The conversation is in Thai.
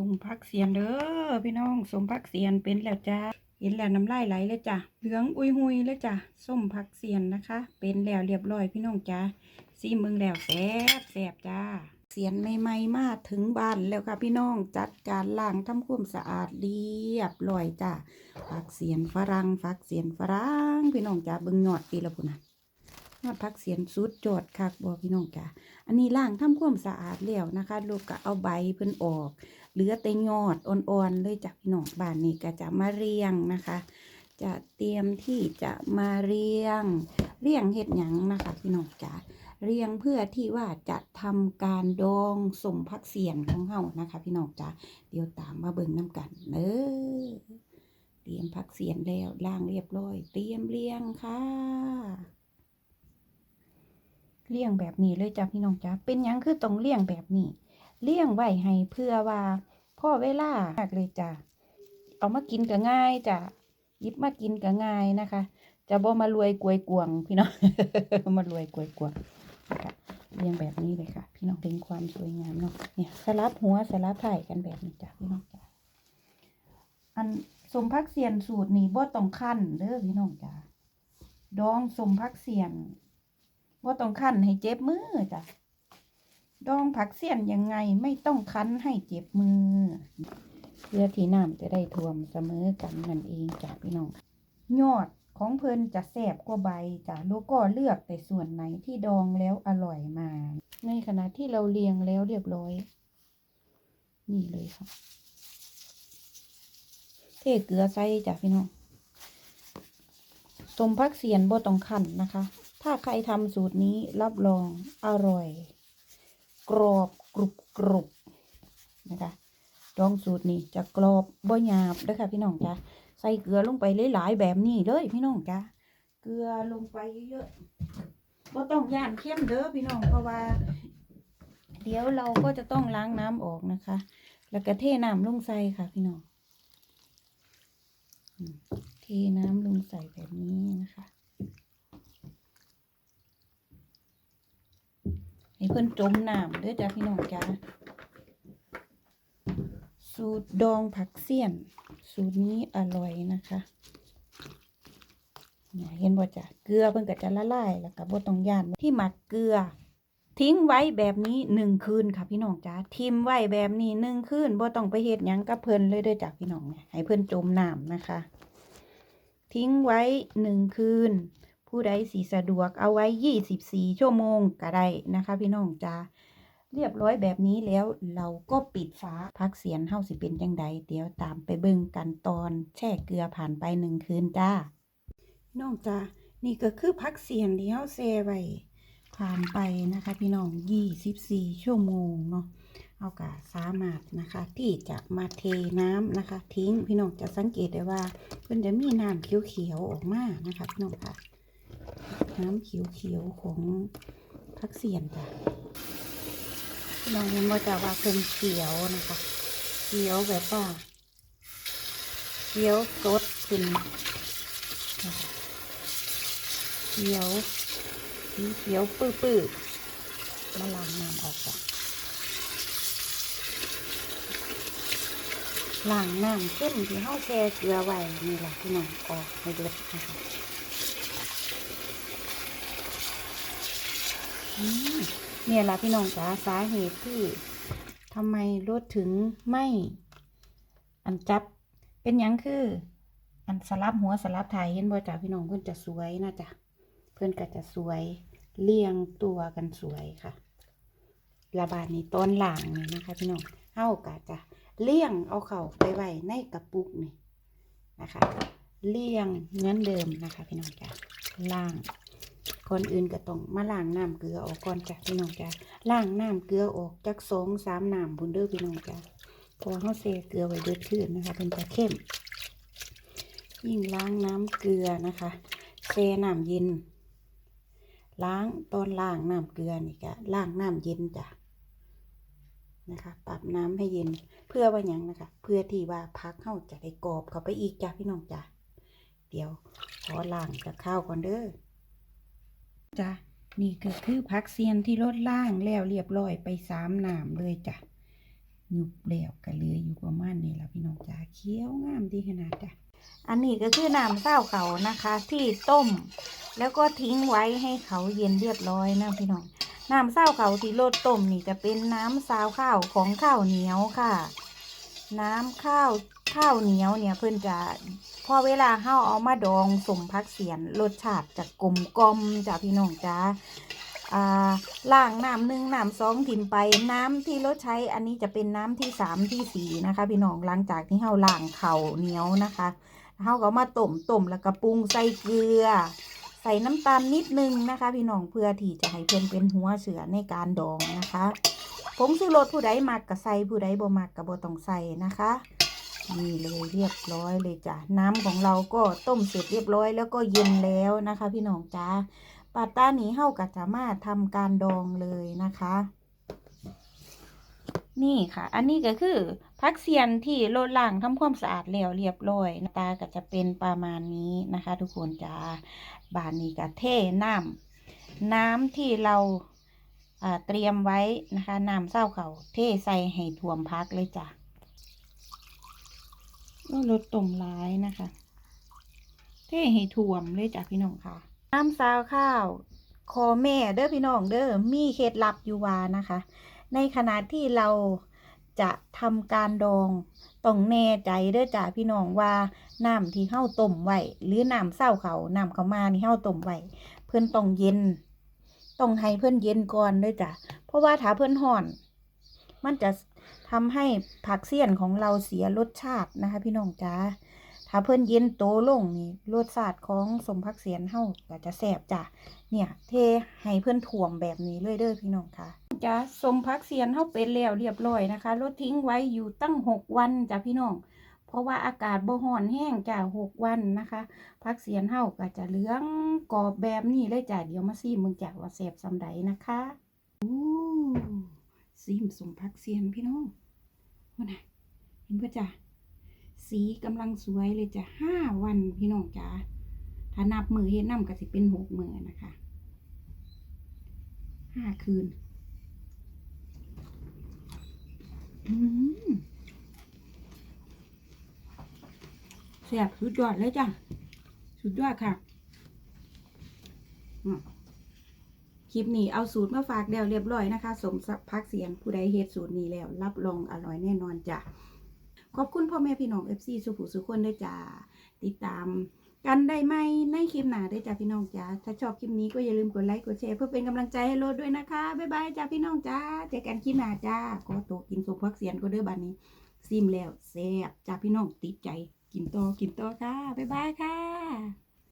สมพักเสียนเด้อพี่น้องสมพักเสียนเป็นแล้วจ้าเห็นแล้วน้ำลายไหลเลยจ้ะเหลืองอุยหุยเลยจ้ะส้มพักเสียนนะคะ เป็นแล้วเรียบร้อยพี่น้องจ้าซีมึงแล้วแซ่บแซ่บจ้าเสียนใหม่ๆมาถึงบ้านแล้วค่ะพี่น้องจัดการล้างทำความสะอาดเรียบร้อยจ้าผักเสียนฝรั่งผักเสียนฝรั่งพี่น้องจ้าเบิ่งยอดตีละพุ่นนะยอดผักเสียนสุดจอดคักบ่พี่น้องจ้าอันนี้ล้างทำความสะอาดแล้วนะคะ ลูกก็เอาใบเพิ่นออก เหลือแต่ยอดอ่อนๆเลยจากพี่น้องบ้านนี้ก็จะมาเรียงนะคะ จะเตรียมที่จะมาเรียง เรียงเห็ดหยังนะคะพี่น้องจ๋าเรียงเพื่อที่ว่าจะทำการดองสมพักเสียนของเฮานะคะ พี่น้องจ๋าเดี๋ยวตามมาเบิ่งน้ำกันเด้อเตรียมพักเสียนแล้วล้างเรียบร้อย เตรียมเรียงค่ะเรียงแบบนี้เลยจ้ะพี่น้องจ๋าเป็นยังคือต้องเรียงแบบนี้ เลี้ยงไว้ให้เพื่อว่าพ่อเวลามากเลยจ้ะเอามากินก็ง่ายจ้ะยิบมากินก็ง่ายนะคะ จะบ่มารวยกวยกวงพี่น้องมารวยกวยกวงนะคะเลี้ยงแบบนี้เลยค่ะ พี่น้องเป็นความสวยงามเนาะเนี่ยสลับหัวสลับไถ่ายกันแบบนี้จ้ะพี่น้องจ้ะอันสมพักเสียนสูตรนี้บ่ต้องขั้นเด้อพี่น้องจ้ะดองสมพักเสียนบ่ต้องขั้นให้เจ็บมือจ้ะ ดองผักเสี้ยนยังไงไม่ต้องคั้นให้เจ็บมือเพื่อที่น้ำจะได้ท่วมเสมอกันนั่นเองจ้ะพี่น้อง ยอดของเพลินจะแสบกว่าใบจ้ะแล้วก็เลือกแต่ส่วนไหนที่ดองแล้วอร่อยมา ในขณะที่เราเรียงแล้วเรียบร้อย นี่เลยค่ะ เทเกลือใส่จ้ะพี่น้องต้มผักเสียนบ่ต้องคั่นนะคะ ถ้าใครทำสูตรนี้รับรองอร่อย กรอบกรุบกรุบนะคะดองสูตรนี่จะกรอบบ่หยาบเด้อค่ะพี่น้องจ้ะใส่เกลือลงไปหลายๆแบบนี้เลยพี่น้องจ้ะเกลือลงไปเยอะๆบ่ต้องย่านเข้มเด้อพี่น้องเพราะว่า เดี๋ยวเราก็จะต้องล้างน้ำออกนะคะ แล้วก็เทน้ำลงใส่ค่ะพี่น้องเทน้ำลงใส่แบบนี้นะคะ ให้เพิ่นจมน้ำเด้อจ้ะพี่น้องจ้าสูตรดองผักเสี้ยน สูตรนี้อร่อยนะคะเนี่ยเห็นบ่จ้ะเกลือเพิ่นก็จะละลายแล้วก็บ่ต้องย่านที่หมักเกลือ ทิ้งไว้แบบนี้หนึ่งคืนค่ะพี่น้องจ้าทิมไว้แบบนี้หนึ่งคืนบ่ต้องไปเฮ็ดหยังกับเพิ่นเลยเด้อจ้ะพี่น้องเนี่ยให้เพิ่นจมน้ำนะคะ ทิ้งไว้หนึ่งคืน ผู้ใดสีสะดวกเอาไว้24ชั่วโมงก็ได้นะคะ พี่น้องจ้าเรียบร้อยแบบนี้แล้วเราก็ปิดฝาพักเสียนเฮาสิเป็นจังใดเดี๋ยวตามไปเบิ่งกันตอนแช่เกลือผ่านไปหนึ่งคืนจ้า น้องจ้านี่ก็คือพักเสียนที่เฮาแช่ไว้ผ่านไปนะคะ พี่น้อง24ชั่วโมงเนาะเอากะสามารถนะคะ ที่จะมาเทน้ำนะคะ ทิ้งพี่น้องจะสังเกตได้ว่าเพิ่นจะมีน้ำเขียวๆออกมานะคะพี่น้องค่ะ น้ำเขียวๆของพักเสียนจ้ะลองเห็นว่าจะว่าเป็นเขียวนะคะ เขียวแบบว่าเขียวสดขึ้นเขียวสีเขียวปื้อๆมาล้างน้ำออกจ้ะล้างน้ำเข้มที่เฮาแช่เกลือไว้นี่แหละพี่น้องออกให้เบิดนะคะ อืม เนี่ยละพี่น้องจ๋าสาเหตุที่ทำไมรถถึงไม่ อันจับเป็นยังคือ อันสลับหัวสลับถ่ายเห็นบ่จ้ะพี่น้องเพื่อนจะสวยนะจ๊ะเพื่อนก็จะสวยเรียงตัวกันสวยค่ะ ระบาดนี้ต้นหลังนี่นะคะ พี่น้องเฮากะจะเลี่ยงเอาเข่าไปไว้ในกระปุกนี่นะคะ เลี่ยงเหมือนเดิมนะคะ พี่น้องจ้ะล่าง ก่อนอื่นก็ต้องมาล้างน้ำเกลือออกก่อนจ้ะพี่น้องจ้ะล้างน้ำเกลือออกจากสองสามน้ำบุนเด้อพี่น้องจ้ะพอเขาเซเกลือไว้เดือดขึ้นนะคะ เป็นจะเข้ม ยิ่งล้างน้ำเกลือนะคะเซน้ำเย็น ล้างตอนล้างน้ำเกลือนี่ก็ล้างน้ำเย็นจ้ะนะคะปรับน้ำให้เย็นเพื่อว่าหยังนะคะ เพื่อที่ว่าพักเข้าจะได้กรอบเข้าไปอีกจ้ะพี่น้องจ้ะเดี๋ยวขอล้างกับข้าวก่อนเด้อ จ้ะนี่ก็คือผักเซียนที่ลดล่างแล้วเรียบร้อยไปสามหนามเลยจ้ะหยุบแล้วก็เหลืออยู่ประมาณนี้และพี่น้องจ้าเคี้ยวงามดีขนาดจ้ะอันนี้ก็คือน้ำเศร้าเขานะคะ ที่ต้ม แล้วก็ทิ้งไว้ให้เขาเย็นเรียบร้อยนะพี่น้องน้ำเศร้าเขาที่ลดต้มนี่จะเป็นน้ำซาวข้าวของข้าวเหนียวค่ะ น้ำข้าว ข้าวเหนียวเนี่ยเพิ่นจะพอเวลาเฮาเอามาดองสมพักเสียนรสชาติจะกลมกลมจ้ะพี่น้องจ้าล่างน้ำหนึ่งน้ำสองถิ่มไปน้ำที่รถใช้อันนี้จะเป็นน้ำที่สามที่สี่นะคะ พี่น้องหลังจากที่เฮาล่างเข่าเหนียวนะคะเฮาก็มาต้มต้มแล้วก็ปรุงใส่เกลือ ใส่น้ำตาลนิดนึงนะคะ พี่น้องเพื่อที่จะให้เพิ่อนเป็นหัวเสือในการดองนะคะผงชูรสผู้ใดมักก็ใส่ผู้ใดบ่มักก็บ่ต้องใส่นะคะ นี่เลยเรียบร้อยเลยจ้ะน้ำของเราก็ต้มเสร็จเรียบร้อยแล้วก็เย็นแล้วนะคะ พี่น้องจ้าปาต้านี้เฮาก็สามารถทำการดองเลยนะคะ นี่ค่ะ อันนี้ก็คือพักเซียนที่โลดล่างทำความสะอาดแล้วเรียบร้อยหน้าตาก็จะเป็นประมาณนี้นะคะ ทุกคนจ้าบานนี้ก็เทน้ำน้ำที่เราอ่าเตรียมไว้นะคะน้ำเศร้าเขาเทใส่ให้ท่วมพักเลยจ้ะ ก็ลดต้มร้ายนะคะ เทให้ท่วมเลยจ้ะพี่น้องค่ะน้ำซาวข้าว คอแม่เด้อพี่น้องเด้อมีเคล็ดลับอยู่วานะคะ ในขณะที่เราจะทำการดองต้องแน่ใจเด้อจ้ะพี่น้องว่าน้ำที่เฮาต้มไว้หรือน้ำเศร้าเขาน้ำเขามานี่เฮาต้มไว้เพิ่อนต้องเย็นต้องให้เพิ่อนเย็นก่อนเด้อจ้ะเพราะว่าถ้าเพิ่อนห่อน มันจะ ทำให้ผักเสี้ยนของเราเสียรสชาตินะคะ พี่น้องจ้าถ้าเพิ่นเย็นโตลงนี่รสชาติของสมผักเสียนเฮาก็จะแซ่บจ้ะเนี่ย เทให้เพิ่อนถ่วมแบบนี้เลยเด้อพี่น้องค่ะจ้าสมผักเสียนเฮาเป็นแล้วเรียบร้อยนะคะลดทิ้งไว้อยู่ตั้งหกวันจ้ะพี่น้องเพราะว่าอากาศบ่ร้อนแห้งจ้ะหกวันนะคะผักเสียนเฮาก็จะเหลืองกรอบแบบนี้เลยจ้ะเดี๋ยวมาซิมึงจ้ะว่าแซ่บซำใดนะคะ ซีมสมพักเซียนพี่น้องว่านะเห็นปะจ๊ะสีกำลังสวยเลยจ้ะห้าวันพี่น้องจ๋าถ้านับมือเฮ็ดน้ำก็สิเป็นหกมือนะคะห้าคืนแซ่บสุดยอดเลยจ้ะ สุดยอดค่ะอืม ลิปนี้เอาสูตรมาฝากแล้วเรียบร้อยนะคะ สมพักเสียงผู้ใดเฮ็ดสูตรนี้แล้ว รับรองอร่อยแน่นอนจ้ะ ขอบคุณพ่อแม่พี่น้อง FC สุขุสุขคนด้วยจ้าติดตามกันได้ไหมในคลิปหน้าด้วยจ้าพี่น้องจ้าถ้าชอบคลิปนี้ก็อย่าลืมกดไลค์กดแชร์เพื่อเป็นกำลังใจให้โลดด้วยนะคะบ๊ายบายจ้าพี่น้องจ้าเจอกันคลิปหน้าจ้าก็โตวกินสมพักเสียงก็เด้อบัดนี้ซิมแล้วแซ่บจ้าพี่น้องติดใจกินต่อกินต่อค่ะบ๊ายบายค่ะ